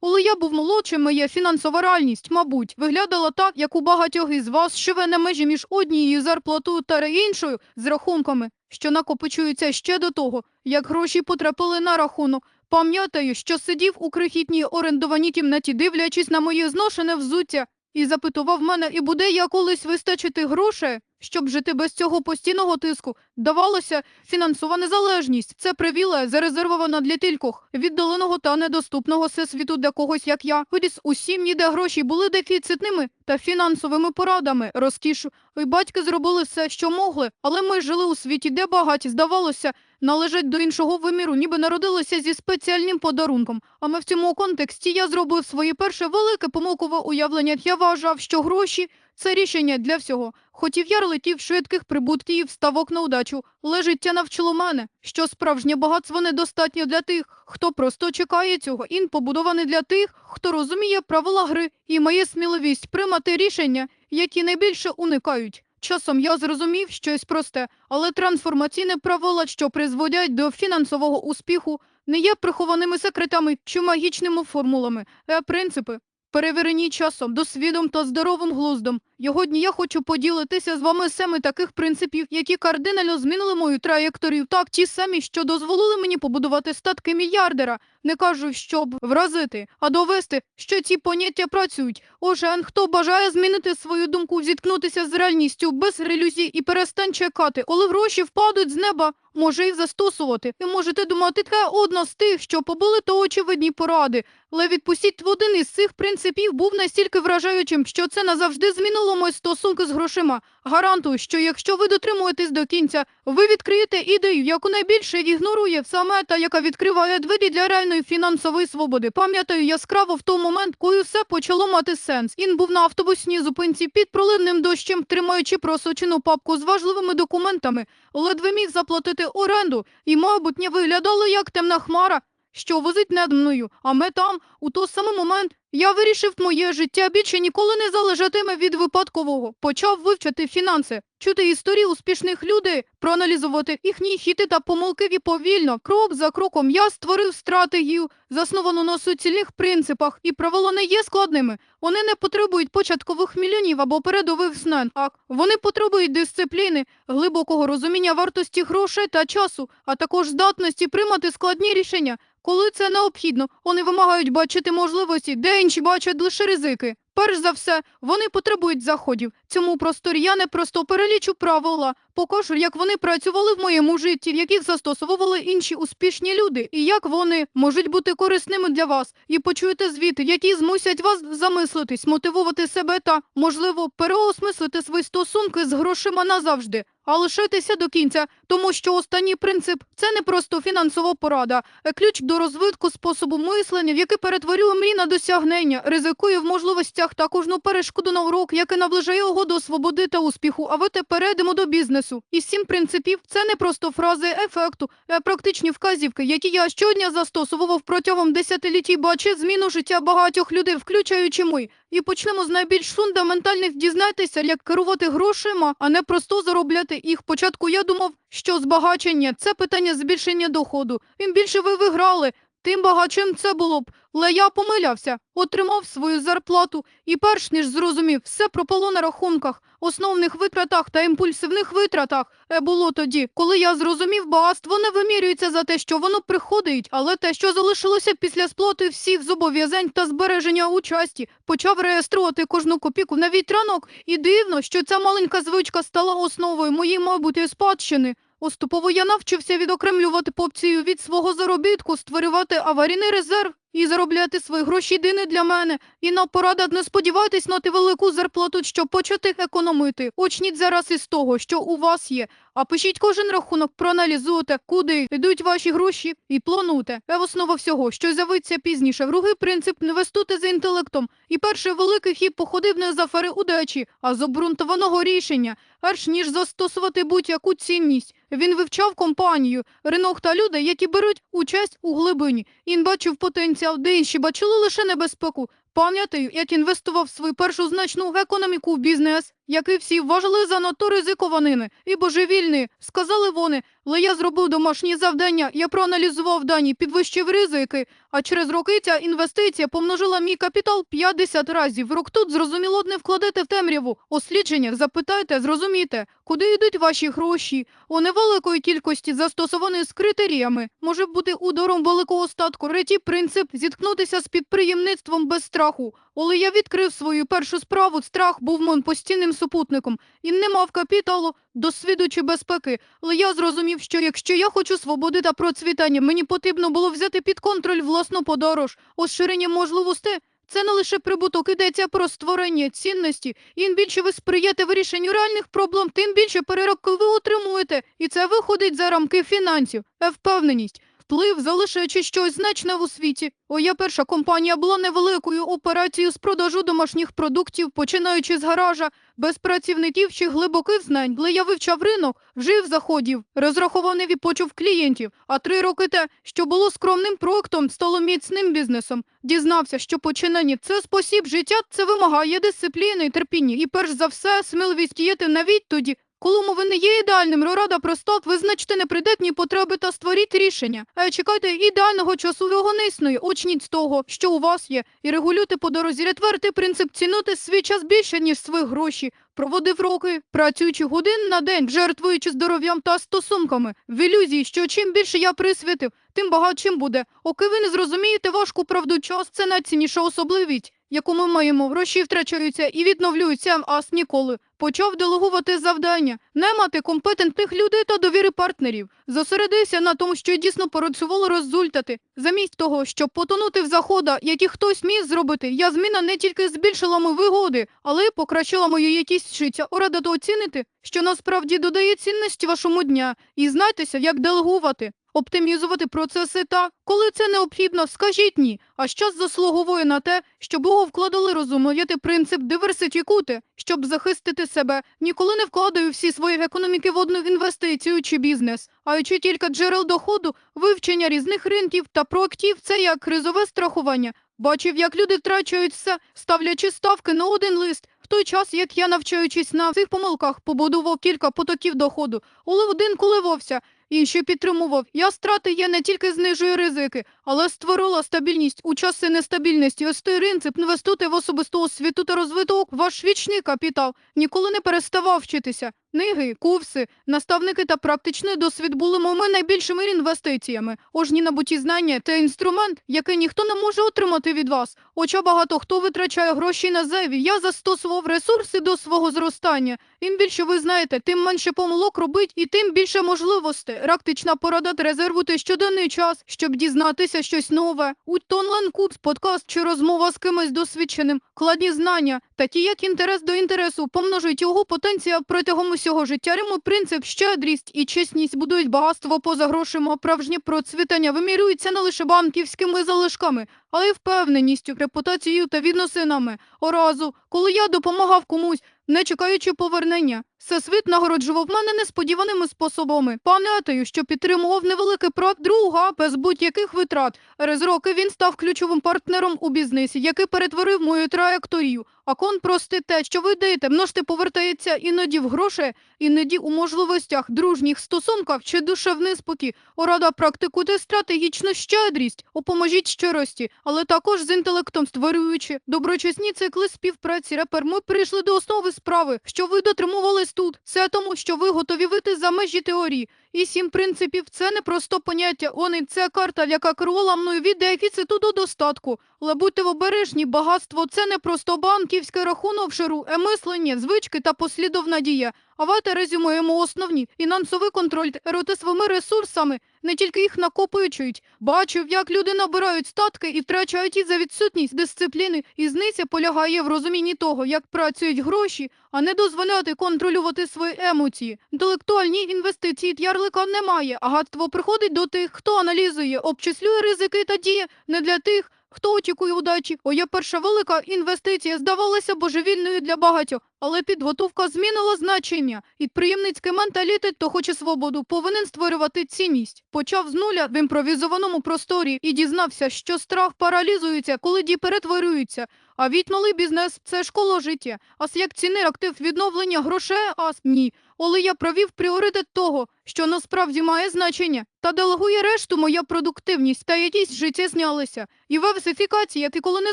Коли я був молодшим, моя фінансова реальність, мабуть, виглядала так, як у багатьох із вас, що ви на межі між однією зарплатою та іншою з рахунками, що накопичуються ще до того, як гроші потрапили на рахунок. Пам'ятаю, що сидів у крихітній орендованій кімнаті, дивлячись на моє зношене взуття, і запитував мене, і буде я колись вистачити грошей, щоб жити без цього постійного тиску. Давалося, фінансова незалежність це привілея, зарезервована для кількох, віддаленого та недоступного всесвіту для когось, як я. Виріс у сім'ї, де гроші були дефіцитними та фінансовими порадами, розкішу. І батьки зробили все, що могли, але ми жили у світі, де багаті, здавалося, належать до іншого виміру, ніби народилися зі спеціальним подарунком. А ми в цьому контексті я зробив своє перше велике помилкове уявлення. Я вважав, що гроші це рішення для всього. Хотів я летів швидких прибутків, ставок на удачу. Але життя навчило мене, що справжнє багатство недостатньо для тих, хто просто чекає цього. Ін побудований для тих, хто розуміє правила гри і має сміливість приймати рішення, які найбільше уникають. Часом я зрозумів щось просте, але трансформаційні правила, що призводять до фінансового успіху, не є прихованими секретами чи магічними формулами, а принципи, перевірені часом, досвідом та здоровим глуздом. Сьогодні я хочу поділитися з вами семи таких принципів, які кардинально змінили мою траєкторію. Так, ті самі, що дозволили мені побудувати статки мільярдера. Не кажу, щоб вразити, а довести, що ці поняття працюють. Отже, хто бажає змінити свою думку, зіткнутися з реальністю без ілюзій і перестань чекати, коли гроші впадуть з неба, може їх застосувати. Ви можете думати, це одна з тих, що побили то очевидні поради. Але відпустіть один із цих принципів був настільки вражаючим, що це назавжди змінило мої стосунки з грошима. Гарантую, що якщо ви дотримуєтесь до кінця, ви відкриєте ідею, яку найбільше ігнорує вся мета, яка відкриває двері для реальної фінансової свободи. Пам'ятаю яскраво в той момент, коли все почало мати сенс. Він був на автобусній зупинці під проливним дощем, тримаючи просочену папку з важливими документами, ледве міг заплатити оренду, і, мабуть, не виглядало як темна хмара, що возить над мною, а ми там, у той самий момент, я вирішив, моє життя більше ніколи не залежатиме від випадкового. Почав вивчати фінанси, чути історії успішних людей, проаналізувати їхні хіти та помилки і повільно, крок за кроком, я створив стратегію, засновану на суцільних принципах, і правила не є складними. Вони не потребують початкових мільйонів або передових знань. Так, вони потребують дисципліни, глибокого розуміння вартості грошей та часу, а також здатності приймати складні рішення. Коли це необхідно, вони вимагають бачити можливості, де інші бачать лише ризики. Перш за все, вони потребують заходів. Цьому просторі я не просто перелічу правила, покажу, як вони працювали в моєму житті, в яких застосовували інші успішні люди, і як вони можуть бути корисними для вас. І почуєте звіти, які змусять вас замислитись, мотивувати себе та, можливо, переосмислити свої стосунки з грошима назавжди. А лишитися до кінця, тому що останній принцип це не просто фінансова порада, а ключ до розвитку способу мислення, який перетворює мрій на досягнення, ризикує в можливостях та кожну перешкоду на урок, який наближає його до свободи та успіху. А ви тепер перейдемо до бізнесу. І сім принципів це не просто фрази ефекту, а практичні вказівки, які я щодня застосовував протягом десятилітій, бачив зміну життя багатьох людей, включаючи мої. І почнемо з найбільш фундаментальних дізнайтеся, як керувати грошима, а не просто заробляти їх. Спочатку я думав, що збагачення це питання збільшення доходу. Чим більше ви виграли, тим багачим це було б. Але я помилявся, отримав свою зарплату і перш ніж зрозумів, все пропало на рахунках, основних витратах та імпульсивних витратах. Е було тоді, коли я зрозумів, багатство не вимірюється за те, що воно приходить, але те, що залишилося після сплати всіх зобов'язань та збереження участі, почав реєструвати кожну копійку на вітрянок. І дивно, що ця маленька звичка стала основою моєї майбутньої спадщини. Оступово я навчився відокремлювати попцію від свого заробітку, створювати аварійний резерв і заробляти свої гроші єдине для мене. І на порада не сподівайтесь на ти велику зарплату, щоб почати економити. Очніть зараз із того, що у вас є. А пишіть кожен рахунок, проаналізуйте, куди йдуть ваші гроші, і плануйте. Це основа всього, що з'явиться пізніше. Другий принцип інвестуйте за інтелектом. І перший великий хід походив не з афери удачі, а з обґрунтованого рішення. Перш ніж застосувати будь-яку цінність, він вивчав компанію, ринок та люди, які беруть участь у глибині. Він бачив потенціал, де інші бачили лише небезпеку. Пам'ятаю, як інвестував свою першу значну економіку в бізнес, який всі вважали занадто ризикованими і божевільні, сказали вони. Але я зробив домашні завдання, я проаналізував дані, підвищив ризики, а через роки ця інвестиція помножила мій капітал 50 разів. Рок тут зрозуміло не вкладете в темряву. У слідженнях запитайте, зрозумієте, куди йдуть ваші гроші. У невеликої кількості застосованої з критеріями може бути ударом великого статку. Третій принцип зіткнутися з підприємництвом без страху. Коли я відкрив свою першу справу, страх був моїм постійним супутником і не мав капіталу, досвіду чи безпеки. Але я зрозумів, що якщо я хочу свободи та процвітання, мені потрібно було взяти під контроль власну подорож, розширення можливостей. Це не лише прибуток, йдеться про створення цінності. Ім більше ви сприяєте вирішенню реальних проблем, тим більше переробки ви отримуєте. І це виходить за рамки фінансів. Впевненість. Вплив, залишаючи щось значне у світі. Моя перша компанія була невеликою операцією з продажу домашніх продуктів, починаючи з гаража, без працівників чи глибоких знань, але я вивчав ринок, жив заходів, розрахував не відпочив клієнтів. А три роки те, що було скромним проектом, стало міцним бізнесом. Дізнався, що починання це спосіб життя, це вимагає дисципліни і терпіння. І перш за все, сміливість діяти навіть тоді, коли мови не є ідеальним, рада проста визначте непридатні потреби та створіть рішення. Е, чекайте ідеального часу його не існує. Очніть з того, що у вас є, і регулюйте по дорозі. Ретвердий принцип цінувати свій час більше, ніж свої гроші. Проводив роки, працюючи годин на день, жертвуючи здоров'ям та стосунками, в ілюзії, що чим більше я присвятив, тим багатшим буде. Оки ви не зрозумієте важку правду, час це найцінніша особливість, яку ми маємо. Гроші втрачаються і відновлюються, ас ніколи. Почав делегувати завдання, не мати компетентних людей та довіри партнерів. Зосередився на тому, що дійсно працювало результати. Замість того, щоб потонути в заходах, які хтось міг зробити, я зміна не тільки збільшила мої вигоди, але й покращила мою якість життя. Рада оцінити, що насправді додає цінності вашому дня, і знайтеся, як делегувати. Оптимізувати процеси так, коли це необхідно, скажіть ні. А час заслуговує на те, щоб його вкладали розуміти принцип диверсифікути, щоб захистити себе. Ніколи не вкладаю всі свої економіки в одну інвестицію чи бізнес, а чи тільки джерел доходу, вивчення різних ринків та проактів це як кризове страхування. Бачив, як люди втрачають все, ставлячи ставки на один лист. В той час, як я, навчаючись на цих помилках, побудував кілька потоків доходу, але один коливався, інший підтримував. Я страти є не тільки знижую ризики, але створила стабільність у часи нестабільності. Ось той принцип інвестуйте в особисту освіту та розвиток. Ваш вічний капітал ніколи не переставав вчитися. Книги, курси, наставники та практичний досвід були моїми найбільшими інвестиціями. Ожні набуті знання це інструмент, який ніхто не може отримати від вас. Хоча багато хто витрачає гроші на зайві. Я застосував ресурси до свого зростання. Ім більше ви знаєте, тим менше помилок робить і тим більше можливостей. Практична порада резервуйте щоденний час, щоб дізнатися щось нове. Будь то онлайн-курс, подкаст чи розмова з кимось досвідченим, кладні знання, такі як інтерес до інтересу, помножують його потенціал протягом усього життя. Риму принцип щедрість і чесність будують багатство поза грошима. Правжнє процвітання вимірюється не лише банківськими залишками, але й впевненістю, репутацією та відносинами. Оразу, коли я допомагав комусь, не чекаючи повернення. Всесвіт нагороджував мене несподіваними способами. Пам'ятаю, що підтримував невеликий проект друга без будь-яких витрат. Через роки він став ключовим партнером у бізнесі, який перетворив мою траєкторію. А кон прости те, що ви даєте, множте повертається іноді в гроші, іноді у можливостях дружніх стосунках чи душевний спокій. Орада практикуйте стратегічну щедрість, опоможіть щирості, але також з інтелектом створюючи доброчесні цикли співпраці. Репер ми прийшли до основи справи, що ви дотримувались тут. Це тому, що ви готові вийти за межі теорії. І сім принципів це не просто поняття. Вони це карта, яка керувала мною від дефіциту до достатку. Але будьте обережні, багатство це не просто банківський рахунок ширу, емислення, мислення, звички та послідовна дія. А вати резюмуємо основні фінансовий контроль роти своїми ресурсами, не тільки їх накопичують. Бачив, як люди набирають статки і втрачають їх за відсутність дисципліни. Ізниця полягає в розумінні того, як працюють гроші, а не дозволяти контролювати свої емоції. Інтелектуальні інвестиції ярлика немає. Агатство приходить до тих, хто аналізує, обчислює ризики та діє не для тих. Хто очікує удачі? Моя перша велика інвестиція здавалася божевільною для багатьох, але підготовка змінила значення. Підприємницький менталітет, хто хоче свободу, повинен створювати цінність. Почав з нуля в імпровізованому просторі і дізнався, що страх паралізується, коли дії перетворюються. А від малий бізнес це школа життя. Ас як цінний актив відновлення грошей, ас ні. Але я провів пріоритет того, що насправді має значення, та делегує решту моя продуктивність та якісь життя знялися. І версифікація, ти коли не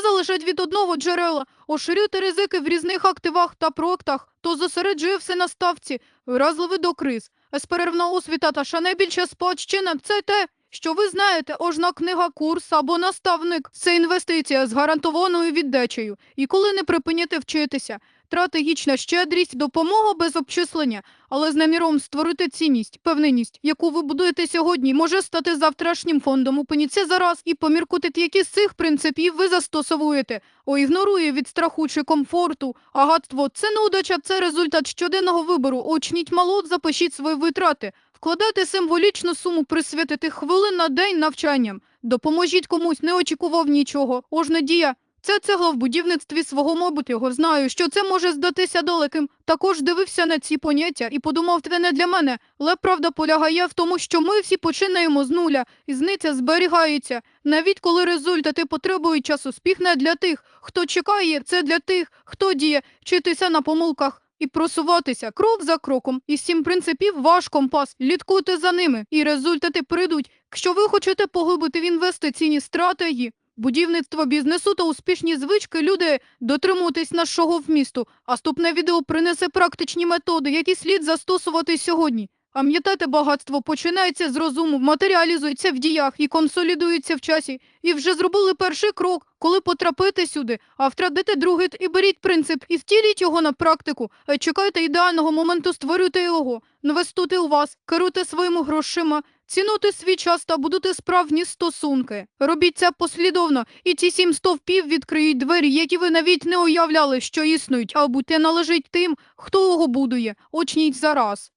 залишать від одного джерела, оширюти ризики в різних активах та проектах, то зосереджує все на ставці, вразливий до криз. Безперервна освіта та ще найбільша спадщина – це те, що ви знаєте, ожна книга, курс або наставник – це інвестиція з гарантованою віддачею. І коли не припиніте вчитися, стратегічна щедрість, допомога без обчислення, але з наміром створити цінність, певненість, яку ви будуєте сьогодні, може стати завтрашнім фондом. Упиніться зараз і поміркуйте, які з цих принципів ви застосовуєте. О, ігнорує від страху чи комфорту. Агатство – це не удача, це результат щоденного вибору. Очніть мало, запишіть свої витрати. Вкладайте символічну суму, присвятити хвилин на день навчанням. Допоможіть комусь, не очікував нічого. Ожна дія. Це цегла в будівництві свого майбутнього. Знаю, що це може здатися далеким. Також дивився на ці поняття і подумав, це не для мене. Але правда полягає в тому, що ми всі починаємо з нуля, і зниця зберігається. Навіть коли результати потребують часу, успіх не для тих, хто чекає, це для тих, хто діє, вчитися на помилках. І просуватися крок за кроком. І сім принципів ваш компас. Літкуйте за ними, і результати прийдуть. Якщо ви хочете поглибити в інвестиційні стратегії, будівництво бізнесу та успішні звички, люди дотримуйтесь нашого вмісту. А ступне відео принесе практичні методи, які слід застосувати сьогодні. Пам'ятайте, багатство починається з розуму, матеріалізується в діях і консолідується в часі. І вже зробили перший крок, коли потрапите сюди, а втратите другий і беріть принцип і втіліть його на практику. Е, Чекайте ідеального моменту, створюйте його, інвестуйте у вас, керуйте своїми грошима, цінуйте свій час та будуйте справжні стосунки. Робіть це послідовно, і ці сім стовпів відкриють двері, які ви навіть не уявляли, що існують, або те належить тим, хто його будує. Очніть зараз.